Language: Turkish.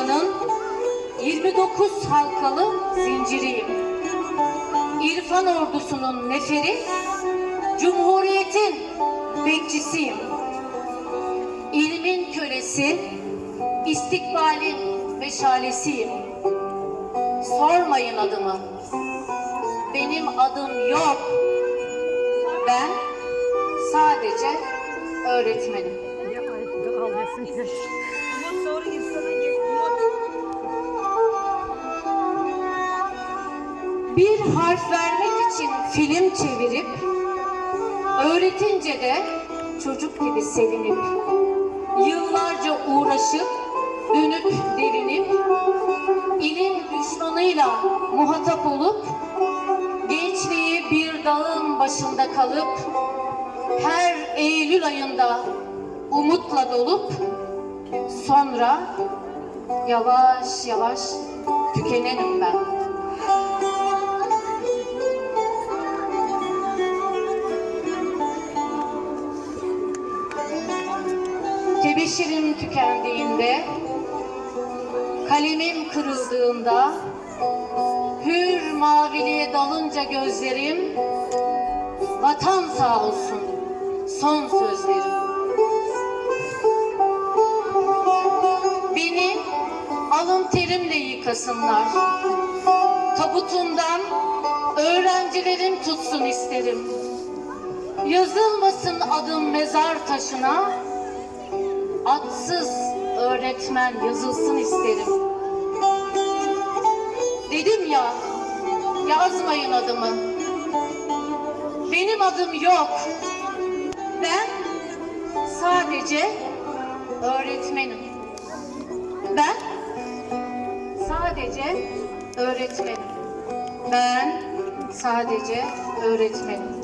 Anadolu'nun 29 halkalı zinciriyim. İrfan ordusunun neferi, Cumhuriyet'in bekçisiyim. İlmin kölesi, istikbalin meşalesiyim. Sormayın adımı. Benim adım yok. Ben sadece öğretmenim. Ya ay, ağlayasın ki. Bir harf vermek için film çevirip, öğretince de çocuk gibi sevinip, yıllarca uğraşıp, dönüp devinip, ilim düşmanıyla muhatap olup, gençliği bir dağın başında kalıp, her Eylül ayında umutla dolup, sonra yavaş yavaş tükenenim ben. Tebeşirim tükendiğinde, kalemim kırıldığında, hür maviliğe dalınca gözlerim, vatan sağ olsun son sözlerim. Beni alın terimle yıkasınlar. Tabutundan öğrencilerim tutsun isterim. Yazılmasın adım mezar taşına, atsız öğretmen yazılsın isterim. Dedim ya, yazmayın adımı. Benim adım yok. Ben sadece öğretmenim. Ben sadece öğretmenim. Ben sadece öğretmenim.